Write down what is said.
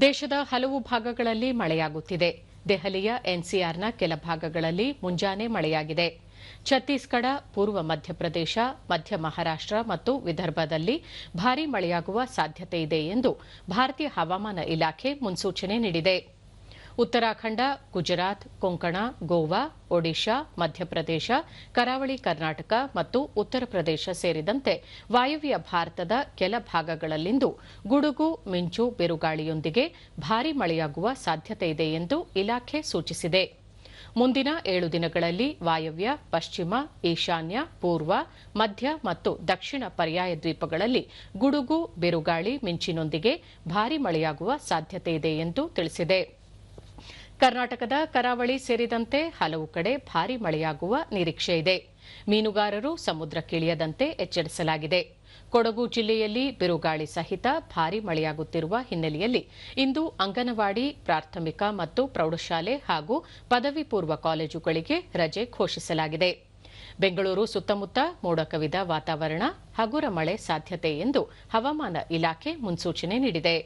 ದೇಶದ ಹಲವು ಭಾಗಗಳಲ್ಲಿ ಮಳೆಯಾಗುತ್ತಿದೆ. ದೆಹಲಿಯ ಎನ್ಸಿಆರ್ನ ಕೆಲ ಭಾಗಗಳಲ್ಲಿ ಮುಂಜಾನೆ ಮಳೆಯಾಗಿದೆ. ಛತ್ತೀಸ್ಗಢ, ಪೂರ್ವ ಮಧ್ಯಪ್ರದೇಶ, ಮಧ್ಯ ಮಹಾರಾಷ್ಟ ಮತ್ತು ವಿದರ್ಭದಲ್ಲಿ ಭಾರೀ ಮಳೆಯಾಗುವ ಸಾಧ್ಯತೆ ಇದೆ ಎಂದು ಭಾರತೀಯ ಹವಾಮಾನ ಇಲಾಖೆ ಮುನ್ಸೂಚನೆ ನೀಡಿದೆ. ಉತ್ತರಾಖಂಡ, ಗುಜರಾತ್, ಕೊಂಕಣ, ಗೋವಾ, ಒಡಿಶಾ, ಮಧ್ಯಪ್ರದೇಶ, ಕರಾವಳಿ ಕರ್ನಾಟಕ ಮತ್ತು ಉತ್ತರ ಪ್ರದೇಶ ಸೇರಿದಂತೆ ವಾಯುವ್ಯ ಭಾರತದ ಕೆಲ ಭಾಗಗಳಲ್ಲಿಂದು ಗುಡುಗು, ಮಿಂಚು, ಬಿರುಗಾಳಿಯೊಂದಿಗೆ ಭಾರೀ ಮಳೆಯಾಗುವ ಸಾಧ್ಯತೆ ಇದೆ ಎಂದು ಇಲಾಖೆ ಸೂಚಿಸಿದೆ. ಮುಂದಿನ ಏಳು ದಿನಗಳಲ್ಲಿ ವಾಯವ್ಯ, ಪಶ್ಚಿಮ, ಈಶಾನ್ಯ, ಪೂರ್ವ, ಮಧ್ಯ ಮತ್ತು ದಕ್ಷಿಣ ಪರ್ಯಾಯ ದ್ವೀಪಗಳಲ್ಲಿ ಗುಡುಗು, ಬಿರುಗಾಳಿ, ಮಿಂಚಿನೊಂದಿಗೆ ಭಾರೀ ಮಳೆಯಾಗುವ ಸಾಧ್ಯತೆ ಇದೆ ಎಂದು ತಿಳಿಸಿದೆ. ಕರ್ನಾಟಕದ ಕರಾವಳಿ ಸೇರಿದಂತೆ ಹಲವು ಕಡೆ ಭಾರೀ ಮಳೆಯಾಗುವ ನಿರೀಕ್ಷೆ ಇದೆ. ಮೀನುಗಾರರು ಸಮುದ್ರಕ್ಕಿಳಿಯದಂತೆ ಎಚ್ಚರಿಸಲಾಗಿದೆ. ಕೊಡಗು ಜಿಲ್ಲೆಯಲ್ಲಿ ಬಿರುಗಾಳಿ ಸಹಿತ ಭಾರೀ ಮಳೆಯಾಗುತ್ತಿರುವ ಹಿನ್ನೆಲೆಯಲ್ಲಿ ಇಂದು ಅಂಗನವಾಡಿ, ಪ್ರಾಥಮಿಕ ಮತ್ತು ಪ್ರೌಢಶಾಲೆ ಹಾಗೂ ಪದವಿ ಪೂರ್ವ ಕಾಲೇಜುಗಳಿಗೆ ರಜೆ ಘೋಷಿಸಲಾಗಿದೆ. ಬೆಂಗಳೂರು ಸುತ್ತಮುತ್ತ ಮೋಡ ಕವಿದ ವಾತಾವರಣ ಹಗುರ ಮಳೆ ಸಾಧ್ಯತೆ ಎಂದು ಹವಾಮಾನ ಇಲಾಖೆ ಮುನ್ಸೂಚನೆ ನೀಡಿದೆ.